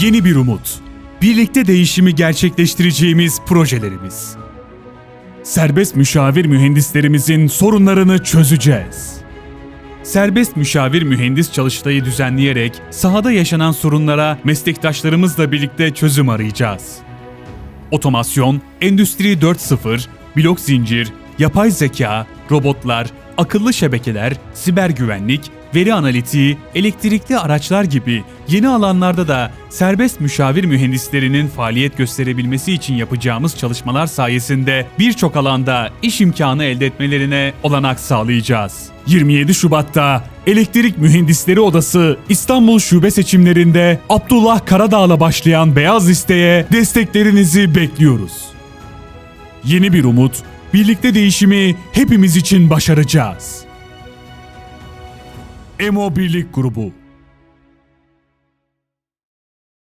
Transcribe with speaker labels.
Speaker 1: Yeni bir umut. Birlikte değişimi gerçekleştireceğimiz projelerimiz. Serbest müşavir mühendislerimizin sorunlarını çözeceğiz. Serbest müşavir mühendis çalıştayı düzenleyerek sahada yaşanan sorunlara meslektaşlarımızla birlikte çözüm arayacağız. Otomasyon, Endüstri 4.0, blok zincir, yapay zeka, robotlar, akıllı şebekeler, siber güvenlik, veri analitiği, elektrikli araçlar gibi yeni alanlarda da serbest müşavir mühendislerinin faaliyet gösterebilmesi için yapacağımız çalışmalar sayesinde birçok alanda iş imkanı elde etmelerine olanak sağlayacağız. 27 Şubat'ta Elektrik Mühendisleri Odası İstanbul Şube seçimlerinde Abdullah Karadağ'la başlayan Beyaz Liste'ye desteklerinizi bekliyoruz. Yeni bir umut, birlikte değişimi hepimiz için başaracağız. Emo Birlik Grubu